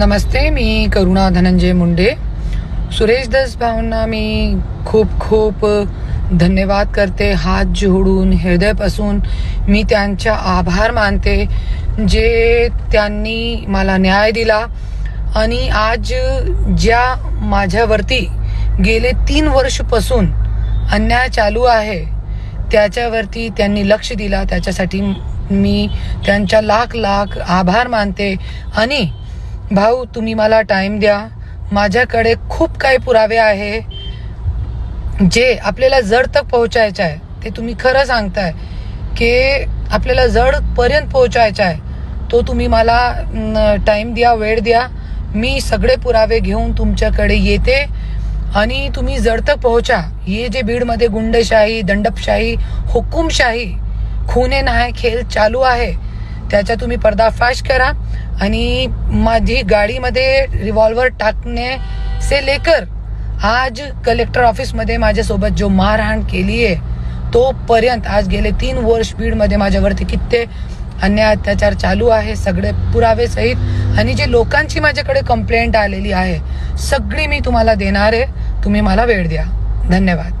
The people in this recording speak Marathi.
नमस्ते मी करुणा धनंजय मुंडे. सुरेश दस भाऊंना मी खूप खूप धन्यवाद करते. हात जोडून हृदयापासून मी त्यांच्या आभार मानते जे त्यांनी मला न्याय दिला. आणि आज ज्या माझ्यावरती गेले तीन वर्षपासून अन्याय चालू आहे त्याच्यावरती त्यांनी लक्ष दिला. त्याच्यासाठी मी त्यांच्या लाख लाख आभार मानते. आणि भाऊ तुम्ही मला टाईम द्या. माझ्याकडे खूप काही पुरावे आहे. जे आपल्याला जड तक पोहोचायचं आहे ते तुम्ही खरं सांगताय की आपल्याला जडपर्यंत पोहोचायचं आहे तो तुम्ही मला टाईम द्या वेळ द्या. मी सगळे पुरावे घेऊन तुमच्याकडे येते आणि तुम्ही जड तक पोहोचा. हे जे बीडमध्ये गुंडशाही दंडपशाही हुकुमशाही खुने नाही खेळ चालू आहे. त्याचा तुम्ही पर्दाफाश करा आणि माझी गाडीमध्ये रिव्हॉल्वर टाकणे से लेकर आज कलेक्टर ऑफिसमध्ये माझ्यासोबत जो मारहाण केली आहे तोपर्यंत आज गेले तीन वर्ष बीडमध्ये माझ्यावरती कित्ते अन्याय अत्याचार चालू आहे सगळे पुरावे सहित. आणि जे लोकांची माझ्याकडे कंप्लेंट आलेली आहे सगळी मी तुम्हाला देणार आहे. तुम्ही मला वेळ द्या. धन्यवाद.